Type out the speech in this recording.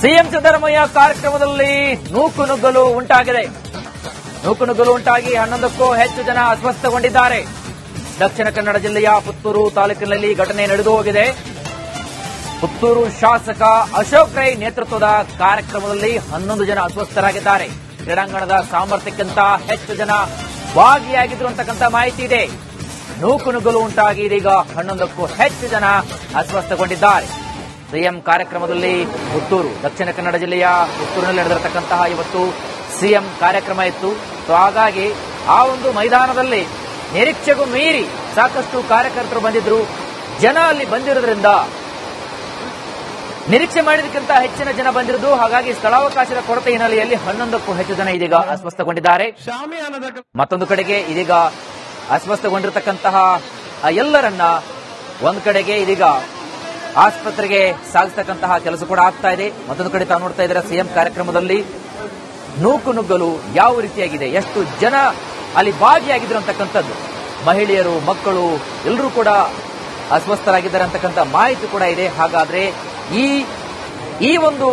CM Siddaramaiah ಕಾರ್ಯಕ್ರಮದಲ್ಲಿ ನೂಕು ನುಗ್ಗಲು ಉಂಟಾಗಿದೆ. ನೂಕು ನುಗ್ಗಲು ಉಂಟಾಗಿ ಹನ್ನೊಂದಕ್ಕೂ ಹೆಚ್ಚು ಜನ ಅಸ್ವಸ್ಥಗೊಂಡಿದ್ದಾರೆ. ದಕ್ಷಿಣ ಕನ್ನಡ ಜಿಲ್ಲೆಯ ಪುತ್ತೂರು ತಾಲೂಕಿನಲ್ಲಿ ಘಟನೆ ನಡೆದು ಹೋಗಿದೆ. ಪುತ್ತೂರು ಶಾಸಕ ಅಶೋಕ್ ರೈ ನೇತೃತ್ವದ ಕಾರ್ಯಕ್ರಮದಲ್ಲಿ ಹನ್ನೊಂದು ಜನ ಅಸ್ವಸ್ಥರಾಗಿದ್ದಾರೆ. ಕ್ರೀಡಾಂಗಣದ ಸಾಮರ್ಥ್ಯಕ್ಕಿಂತ ಹೆಚ್ಚು ಜನ ಭಾಗಿಯಾಗಿದ್ರು ಅಂತಕ್ಕಂಥ ಮಾಹಿತಿ ಇದೆ. ನೂಕು ನುಗ್ಗಲು ಉಂಟಾಗಿ ಇದೀಗ ಹನ್ನೊಂದಕ್ಕೂ ಹೆಚ್ಚು ಜನ ಅಸ್ವಸ್ಥಗೊಂಡಿದ್ದಾರೆ. ಸಿಎಂ ಕಾರ್ಯಕ್ರಮದಲ್ಲಿ ಪುತ್ತೂರು, ದಕ್ಷಿಣ ಕನ್ನಡ ಜಿಲ್ಲೆಯ ಪುತ್ತೂರಿನಲ್ಲಿ ನಡೆದಿರತಕ್ಕಂತಹ ಇವತ್ತು ಸಿಎಂ ಕಾರ್ಯಕ್ರಮ ಇತ್ತು. ಸೊ ಹಾಗಾಗಿ ಆ ಒಂದು ಮೈದಾನದಲ್ಲಿ ನಿರೀಕ್ಷೆಗೂ ಮೀರಿ ಸಾಕಷ್ಟು ಕಾರ್ಯಕರ್ತರು ಬಂದಿದ್ರು. ಜನ ಅಲ್ಲಿ ಬಂದಿರೋದ್ರಿಂದ ನಿರೀಕ್ಷೆ ಮಾಡಿದಕ್ಕಿಂತ ಹೆಚ್ಚಿನ ಜನ ಬಂದಿರುವುದು ಹಾಗಾಗಿ ಸ್ಥಳಾವಕಾಶದ ಕೊರತೆ ಹಿನ್ನೆಲೆಯಲ್ಲಿ ಹನ್ನೊಂದಕ್ಕೂ ಹೆಚ್ಚು ಜನ ಇದೀಗ ಅಸ್ವಸ್ಥಗೊಂಡಿದ್ದಾರೆ. ಮತ್ತೊಂದು ಕಡೆಗೆ ಇದೀಗ ಅಸ್ವಸ್ಥಗೊಂಡಿರತಕ್ಕಂತಹ ಎಲ್ಲರನ್ನ ಒಂದು ಕಡೆಗೆ ಇದೀಗ ಆಸ್ಪತ್ರೆಗೆ ಸಾಗಿಸ್ತಕ್ಕಂತಹ ಕೆಲಸ ಕೂಡ ಆಗ್ತಾ ಇದೆ. ಮತ್ತೊಂದು ಕಡೆ ತಾವು ನೋಡ್ತಾ ಇದ್ದಾರೆ, ಸಿಎಂ ಕಾರ್ಯಕ್ರಮದಲ್ಲಿ ನೂಕು ನುಗ್ಗಲು ಯಾವ ರೀತಿಯಾಗಿದೆ, ಎಷ್ಟು ಜನ ಅಲ್ಲಿ ಭಾಗಿಯಾಗಿದ್ರು ಅಂತಕ್ಕಂಥದ್ದು. ಮಹಿಳೆಯರು, ಮಕ್ಕಳು ಎಲ್ಲರೂ ಕೂಡ ಅಸ್ವಸ್ಥರಾಗಿದ್ದಾರೆ ಅಂತಕ್ಕಂಥ ಮಾಹಿತಿ ಕೂಡ ಇದೆ. ಹಾಗಾದ್ರೆ ಈ ಈ ಒಂದು